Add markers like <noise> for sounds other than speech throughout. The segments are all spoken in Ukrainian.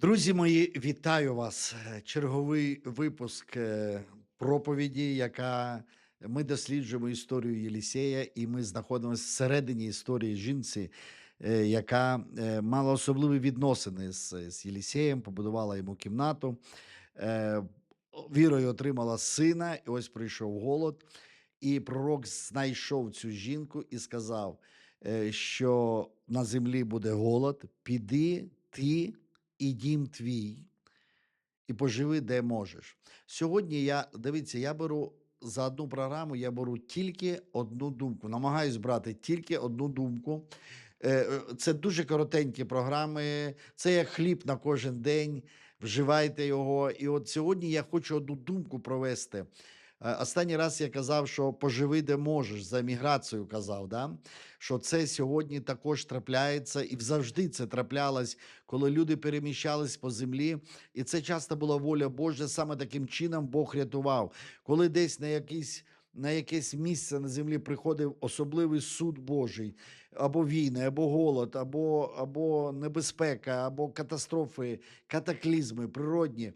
Друзі мої, вітаю вас. Е, Черговий випуск е, проповіді, яка ми досліджуємо історію Єлісея, і ми знаходимося всередині історії жінці, е, яка е, мала особливі відносини з, з Єлісеєм, побудувала йому кімнату. е, Вірою отримала сина, і ось прийшов голод. І пророк знайшов цю жінку і сказав, е, що на землі буде голод, піди ти і дім твій, і поживи, де можеш. Сьогодні я дивіться, я беру за одну програму, я беру тільки одну думку. Намагаюсь брати тільки одну думку. Е, е, Це дуже коротенькі програми, це як хліб на кожен день. Вживайте його. І от сьогодні я хочу одну думку провести. Е, Останній раз я казав, що поживи де можеш за міграцію казав, да? що це сьогодні також трапляється, і завжди це траплялось, коли люди переміщались по землі, і це часто була воля Божа. Саме таким чином Бог рятував. Коли десь на якийсь на якесь місце на землі приходив особливий суд Божий, або війни, або голод, або, або небезпека, або катастрофи, катаклізми природні.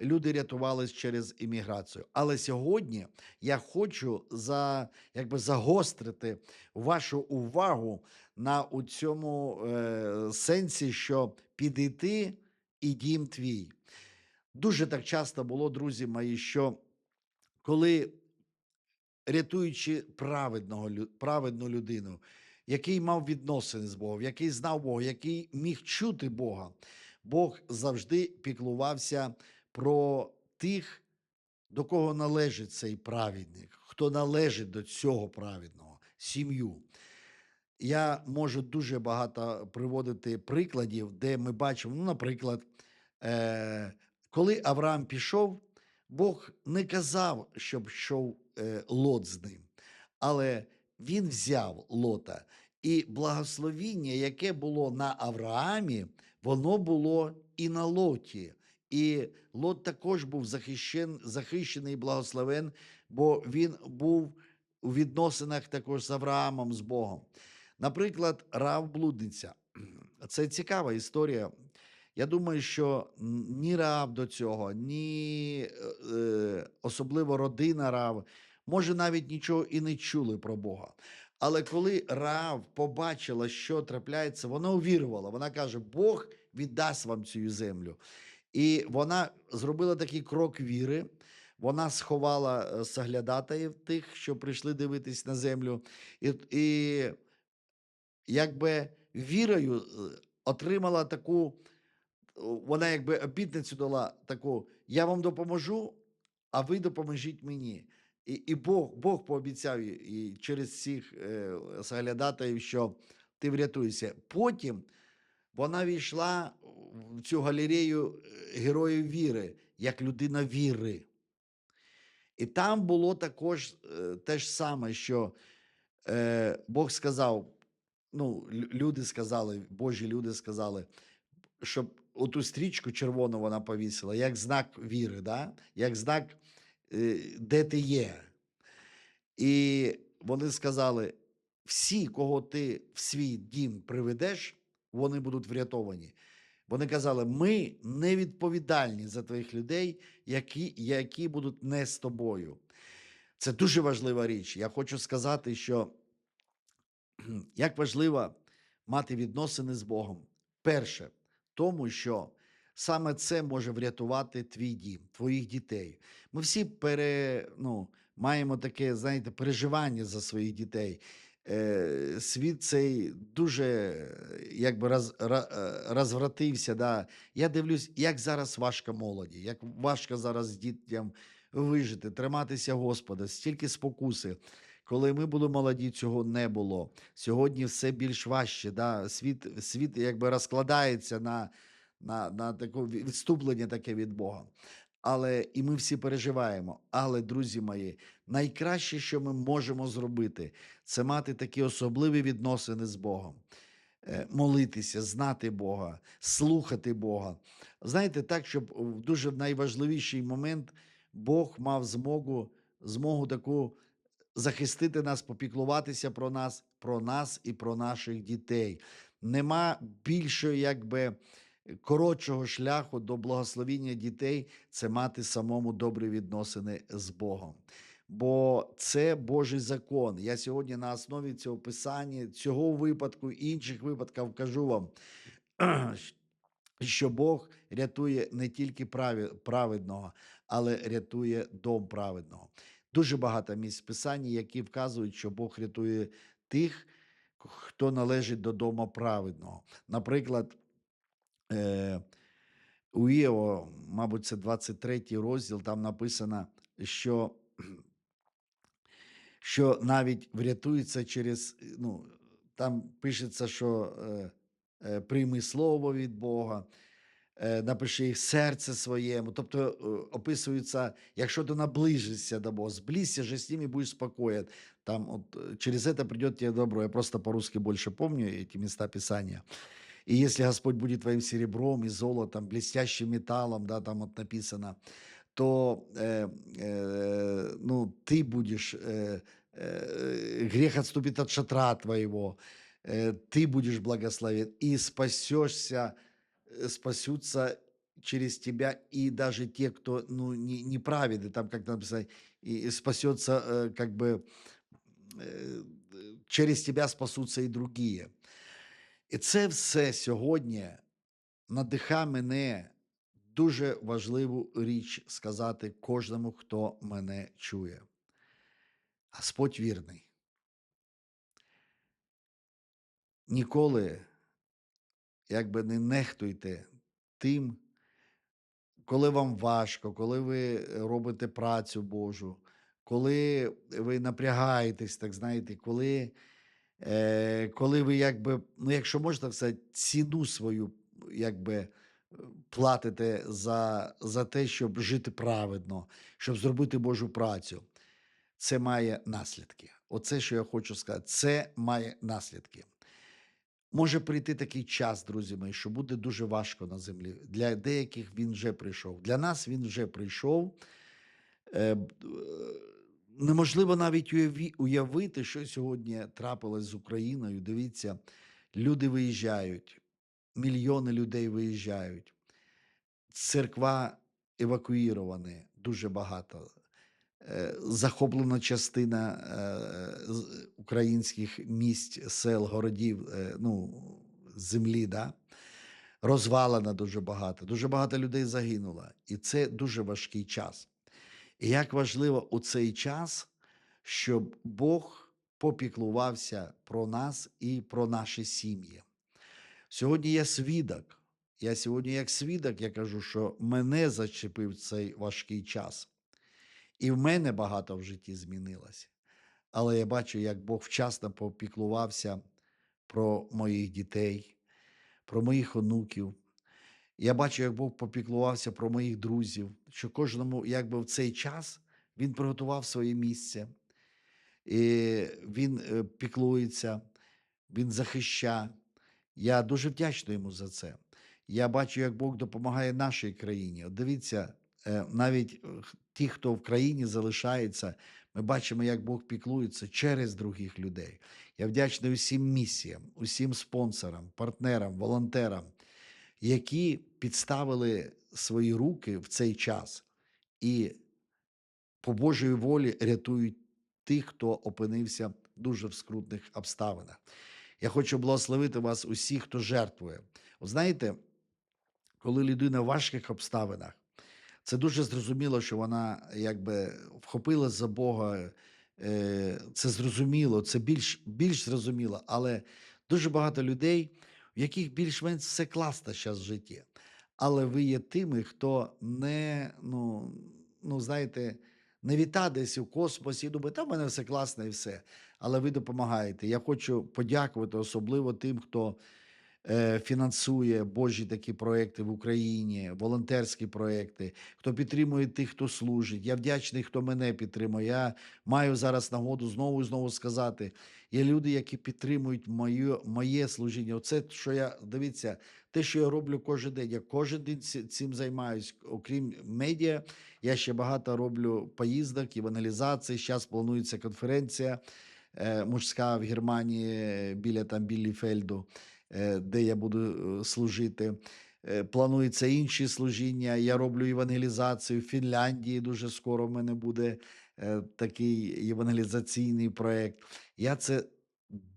Люди рятувались через імміграцію. Але сьогодні я хочу за, якби загострити вашу увагу на у цьому е, сенсі, що підійти і дім твій. Дуже так часто було, друзі мої, що коли рятуючи праведного, праведну людину, який мав відносини з Богом, який знав Бога, який міг чути Бога, Бог завжди піклувався про тих, до кого належить цей праведник, хто належить до цього праведного, сім'ю. Я можу дуже багато приводити прикладів, де ми бачимо, ну, наприклад, е, коли Авраам пішов, Бог не казав, щоб йшов е, Лот з ним, але він взяв Лота. І благословіння, яке було на Авраамі, воно було і на Лоті. І Лот також був захищен, захищений і благословен, бо він був у відносинах також з Авраамом, з Богом. Наприклад, Рав блудниця. <clears throat> Це цікава історія. Я думаю, що ні Рав до цього, ні е, особливо родина Рав, може навіть нічого і не чули про Бога. Але коли Рав побачила, що трапляється, вона увірувала. Вона каже: Бог віддасть вам цю землю. І вона зробила такий крок віри. Вона сховала е, тих, що прийшли дивитись на землю. І, і якби вірою е, отримала таку, вона якби обітницю дала таку: я вам допоможу, а ви допоможіть мені. І, і Бог, Бог пообіцяв і через цих е, соглядатаїв, що ти врятуєшся. Потім вона війшла цю галерею е, героїв віри, як людина віри. І там було також е, те ж саме, що е, Бог сказав, ну, люди сказали, Божі люди сказали, щоб оту стрічку червону вона повісила, як знак віри, да? як знак, е, де ти є. І вони сказали: всі, кого ти в свій дім приведеш, вони будуть врятовані. Вони казали: ми не відповідальні за твоїх людей, які, які будуть не з тобою. Це дуже важлива річ. Я хочу сказати, що <clears throat> як важливо мати відносини з Богом. Перше, тому що саме це може врятувати твій дім, твоїх дітей. Ми всі пере, ну, маємо таке, знаєте, переживання за своїх дітей. Е, світ цей дуже якби роз, е, розвратився. Да. Я дивлюсь, як зараз важко молоді, як важко зараз дітям вижити, триматися Господа, стільки спокуси. Коли ми були молоді, цього не було. Сьогодні все більш важче. Да? Світ, світ якби розкладається на, на, на таке відступлення таке від Бога. Але і ми всі переживаємо. Але, друзі мої, найкраще, що ми можемо зробити, це мати такі особливі відносини з Богом. Е, Молитися, знати Бога, слухати Бога. Знаєте, так, щоб в дуже найважливіший момент Бог мав змогу, змогу таку захистити нас, попіклуватися про нас, про нас і про наших дітей. Нема більшої, якби коротшого шляху до благословіння дітей це мати самому добрі відносини з Богом. Бо це Божий закон. Я сьогодні на основі цього писання, цього випадку, і інших випадків кажу вам, <clears throat> що Бог рятує не тільки праведного, але рятує дом праведного. Дуже багато місць писання, які вказують, що Бог рятує тих, хто належить до дому праведного. Наприклад, у Іова, мабуть, це 23 розділ, там написано, що, що навіть врятується через, ну, там пишеться, що е, е, прийми слово від Бога, е, напиши їх серце своєму. Тобто е, описується, якщо ти наближишся до Бога, зблизься же с ним и будешь спокоен. Там вот э, через это придет тебе добро. Я просто по-русски больше помню эти места Писания. И если Господь будет твоим серебром и золотом, блестящим металлом, да, там вот написано, то э, э, ну, ты будешь, э, э, грех отступит от шатра твоего, э, ты будешь благословен и спасешься, э, спасутся через тебя и даже те, кто ну, не, неправедны, там как написано, и и спасется э, как бы э, через тебя спасуться і другие. І це все сьогодні надихає мене дуже важливу річ сказати кожному, хто мене чує. Господь вірний. Ніколи, якби не нехтуйте тим, коли вам важко, коли ви робите працю Божу, коли ви напрягаєтесь, так знаєте, коли, е, коли ви якби, ну якщо можна сказати, ціну свою якби е, платите за, за те, щоб жити праведно, щоб зробити Божу працю, це має наслідки. Оце, що я хочу сказати, це має наслідки. Може прийти такий час, друзі мої, що буде дуже важко на землі. Для деяких він вже прийшов. Для нас він вже прийшов. Неможливо навіть уявити, що сьогодні трапилось з Україною. Дивіться, люди виїжджають, мільйони людей виїжджають, церква евакуїровані дуже багато. Е, Захоплена частина е, українських місць, сел, городів, е, ну, землі, да? розвалена дуже багато. Дуже багато людей загинуло. І це дуже важкий час. І як важливо у цей час, щоб Бог попіклувався про нас і про наші сім'ї. Сьогодні я свідок. Я сьогодні, як свідок, я кажу, що мене зачепив цей важкий час. І в мене багато в житті змінилося. Але я бачу, як Бог вчасно попіклувався про моїх дітей, про моїх онуків. Я бачу, як Бог попіклувався про моїх друзів, що кожному, якби в цей час він приготував своє місце, і він е, піклується, він захищає. Я дуже вдячний йому за це. Я бачу, як Бог допомагає нашій країні. От дивіться, е, навіть е, ті, хто в країні залишається, ми бачимо, як Бог піклується через других людей. Я вдячний усім місіям, усім спонсорам, партнерам, волонтерам, які підставили свої руки в цей час і по Божої волі рятують тих, хто опинився дуже в скрутних обставинах. Я хочу благословити вас усіх, хто жертвує. От знаєте, коли людина в важких обставинах, це дуже зрозуміло, що вона якби вхопила за Бога. е, Це зрозуміло, це більш, більш зрозуміло, але дуже багато людей, яких більш-менш все класно зараз в житті. Але ви є тими, хто не, ну, ну знаєте, не віта десь у космосі і думає, та в мене все класно і все. Але ви допомагаєте. Я хочу подякувати особливо тим, хто фінансує Божі такі проекти в Україні, волонтерські проекти, хто підтримує тих, хто служить. Я вдячний, хто мене підтримує. Я маю зараз нагоду знову і знову сказати. Є люди, які підтримують моє, моє служіння. Оце, що я дивіться, те, що я роблю кожен день. Я кожен день цим займаюсь. Окрім медіа, я ще багато роблю поїздок, евангелізації. Зараз планується конференція е, мужська в Германії е, біля там Білліфельду, е, де я буду е, служити. е, плануються інші служіння. Я роблю євангелізацію в Фінляндії. Дуже скоро в мене буде е, такий євангелізаційний проєкт. Я це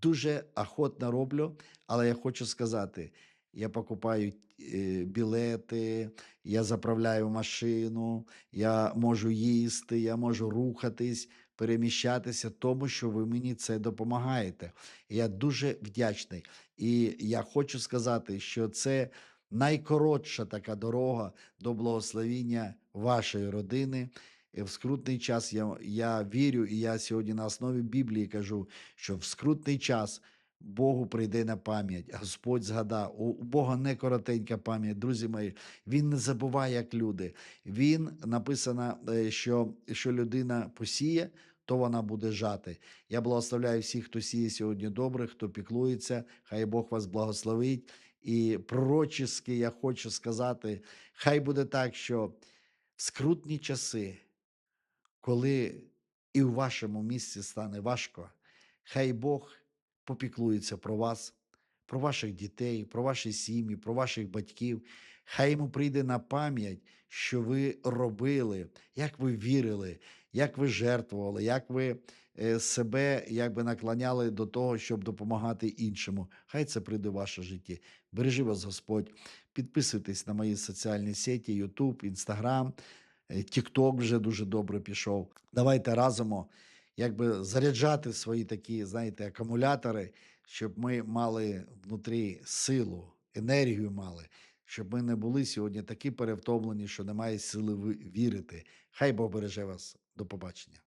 дуже охотно роблю, але я хочу сказати: я покупаю е, білети, я заправляю машину, я можу їсти, я можу рухатись, переміщатися, тому що ви мені це допомагаєте. Я дуже вдячний. І я хочу сказати, що це найкоротша така дорога до благословіння вашої родини. В скрутний час я, я вірю, і я сьогодні на основі Біблії кажу, що в скрутний час Богу прийде на пам'ять. Господь згадав. У Бога не коротенька пам'ять, друзі мої. Він не забуває, як люди. Він написано, е, що, що людина посіє, то вона буде жати. Я благословляю всіх, хто сіє сьогодні добре, хто піклується. Хай Бог вас благословить. І пророчески я хочу сказати: хай буде так, що в скрутні часи, коли і в вашому місці стане важко, хай Бог попіклується про вас, про ваших дітей, про ваші сім'ї, про ваших батьків. Хай йому прийде на пам'ять, що ви робили, як ви вірили, як ви жертвували, як ви е, себе якби наклоняли до того, щоб допомагати іншому. Хай це прийде в ваше життя. Бережи вас, Господь. Підписуйтесь на мої соціальні сеті, YouTube, Instagram, TikTok вже дуже добре пішов. Давайте разом якби заряджати свої такі, знаєте, акумулятори, щоб ми мали внутрі силу, енергію мали, щоб ми не були сьогодні такі перевтомлені, що немає сили вірити. Хай Бог береже вас. До побачення.